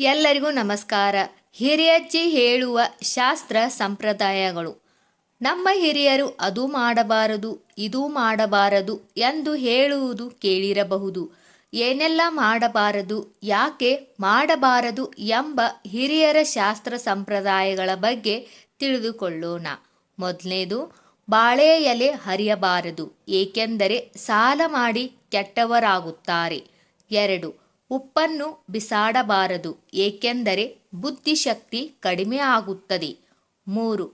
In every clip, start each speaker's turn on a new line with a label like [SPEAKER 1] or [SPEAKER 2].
[SPEAKER 1] ಎಲ್ಲರಿಗೂ ನಮಸ್ಕಾರ. ಹಿರಿಯಜ್ಜಿ ಹೇಳುವ ಶಾಸ್ತ್ರ ಸಂಪ್ರದಾಯಗಳು. ನಮ್ಮ ಹಿರಿಯರು ಅದು ಮಾಡಬಾರದು, ಇದು ಮಾಡಬಾರದು ಎಂದು ಹೇಳುವುದು ಕೇಳಿರಬಹುದು. ಏನೆಲ್ಲ ಮಾಡಬಾರದು, ಯಾಕೆ ಮಾಡಬಾರದು ಎಂಬ ಹಿರಿಯರ ಶಾಸ್ತ್ರ ಸಂಪ್ರದಾಯಗಳ ಬಗ್ಗೆ ತಿಳಿದುಕೊಳ್ಳೋಣ. ಮೊದಲನೇದು, ಬಾಳೆ ಎಲೆ ಹರಿಯಬಾರದು, ಏಕೆಂದರೆ ಸಾಲ ಮಾಡಿ ಕೆಟ್ಟವರಾಗುತ್ತಾರೆ. ಎರಡು ಉಪ್ಪನ್ನು ಬಿಸಾಡಬಾರದು, ಏಕೆಂದರೆ ಬುದ್ಧಿಶಕ್ತಿ ಕಡಿಮೆ ಆಗುತ್ತದೆ. ಮೂರು,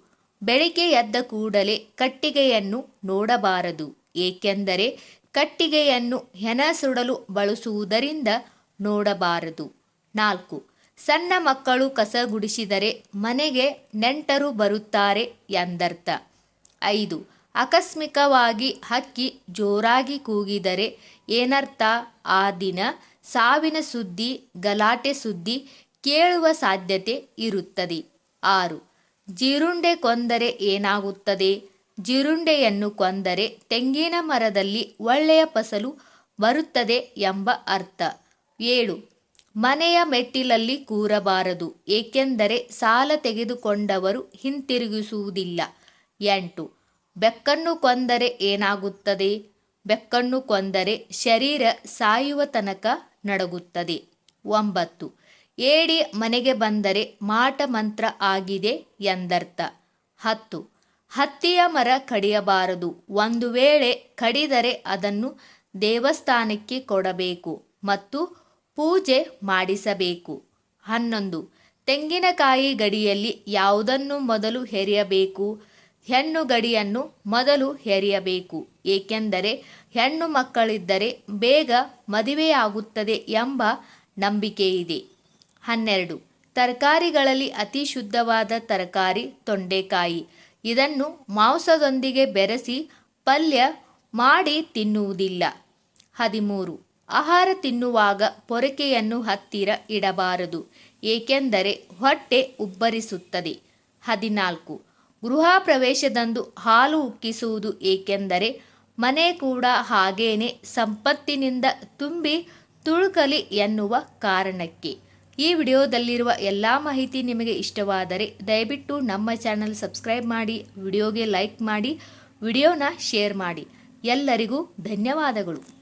[SPEAKER 1] ಬೆಳಿಗ್ಗೆ ಎದ್ದ ಕೂಡಲೇ ಕಟ್ಟಿಗೆಯನ್ನು ನೋಡಬಾರದು, ಏಕೆಂದರೆ ಕಟ್ಟಿಗೆಯನ್ನು ಹೆಣ ಸುಡಲು ಬಳಸುವುದರಿಂದ ನೋಡಬಾರದು. ನಾಲ್ಕು, ಸಣ್ಣ ಮಕ್ಕಳು ಕಸ ಗುಡಿಸಿದರೆ ಮನೆಗೆ ನೆಂಟರು ಬರುತ್ತಾರೆ ಎಂದರ್ಥ. ಐದು ಆಕಸ್ಮಿಕವಾಗಿ ಹಕ್ಕಿ ಜೋರಾಗಿ ಕೂಗಿದರೆ ಏನರ್ಥ? ಆ ದಿನ ಸಾವಿನ ಸುದ್ದಿ, ಗಲಾಟೆ ಸುದ್ದಿ ಕೇಳುವ ಸಾಧ್ಯತೆ ಇರುತ್ತದೆ. ಆರು. ಜಿರುಂಡೆ ಕೊಂದರೆ ಏನಾಗುತ್ತದೆ? ಜಿರುಂಡೆಯನ್ನು ಕೊಂದರೆ ತೆಂಗಿನ ಮರದಲ್ಲಿ ಒಳ್ಳೆಯ ಫಸಲು ಬರುತ್ತದೆ ಎಂಬ ಅರ್ಥ. ಏಳು. ಮನೆಯ ಮೆಟ್ಟಿಲಲ್ಲಿ ಕೂರಬಾರದು, ಏಕೆಂದರೆ ಸಾಲ ತೆಗೆದುಕೊಂಡವರು ಹಿಂತಿರುಗಿಸುವುದಿಲ್ಲ. ಎಂಟು. ಬೆಕ್ಕನ್ನು ಕೊಂದರೆ ಏನಾಗುತ್ತದೆ? ಬೆಕ್ಕನ್ನು ಕೊಂದರೆ ಶರೀರ ಸಾಯುವ ತನಕ ನಡಗುತ್ತದೆ. ಒಂಬತ್ತು. ಏಡಿ ಮನೆಗೆ ಬಂದರೆ ಮಾಟ ಮಂತ್ರ ಆಗಿದೆ ಎಂದರ್ಥ. ಹತ್ತು. ಹತ್ತಿಯ ಮರ ಕಡಿಯಬಾರದು. ಒಂದು ವೇಳೆ ಕಡಿದರೆ ಅದನ್ನು ದೇವಸ್ಥಾನಕ್ಕೆ ಕೊಡಬೇಕು ಮತ್ತು ಪೂಜೆ ಮಾಡಿಸಬೇಕು. ಹನ್ನೊಂದು. ತೆಂಗಿನಕಾಯಿ ಗಡಿಯಲ್ಲಿ ಯಾವುದನ್ನು ಮೊದಲು ಹೆರೆಯಬೇಕು? ಹೆಣ್ಣು ಗಡಿಯನ್ನು ಮೊದಲು ಹೆರಿಯಬೇಕು, ಏಕೆಂದರೆ ಹೆಣ್ಣು ಮಕ್ಕಳಿದ್ದರೆ ಬೇಗ ಮದುವೆಯಾಗುತ್ತದೆ ಎಂಬ ನಂಬಿಕೆ ಇದೆ ಹನ್ನೆರಡು, ತರಕಾರಿಗಳಲ್ಲಿ ಅತಿ ಶುದ್ಧವಾದ ತರಕಾರಿ ತೊಂಡೆಕಾಯಿ. ಇದನ್ನು ಮಾಂಸದೊಂದಿಗೆ ಬೆರೆಸಿ ಪಲ್ಯ ಮಾಡಿ ತಿನ್ನುವುದಿಲ್ಲ. ಹದಿಮೂರು, ಆಹಾರ ತಿನ್ನುವಾಗ ಪೊರಕೆಯನ್ನು ಹತ್ತಿರ ಇಡಬಾರದು, ಏಕೆಂದರೆ ಹೊಟ್ಟೆ ಉಬ್ಬರಿಸುತ್ತದೆ. ಹದಿನಾಲ್ಕು ಗೃಹ ಪ್ರವೇಶದಂದು ಹಾಲು ಉಕ್ಕಿಸುವುದು ಏಕೆಂದರೆ ಮನೆ ಕೂಡ ಹಾಗೇನೆ ಸಂಪತ್ತಿನಿಂದ ತುಂಬಿ ತುಳುಕಲಿ ಎನ್ನುವ ಕಾರಣಕ್ಕೆ. ಈ ವಿಡಿಯೋದಲ್ಲಿರುವ ಎಲ್ಲ ಮಾಹಿತಿ ನಿಮಗೆ ಇಷ್ಟವಾದರೆ ದಯವಿಟ್ಟು ನಮ್ಮ ಚಾನಲ್ ಸಬ್ಸ್ಕ್ರೈಬ್ ಮಾಡಿ, ವಿಡಿಯೋಗೆ ಲೈಕ್ ಮಾಡಿ, ವಿಡಿಯೋನ ಶೇರ್ ಮಾಡಿ. ಎಲ್ಲರಿಗೂ ಧನ್ಯವಾದಗಳು.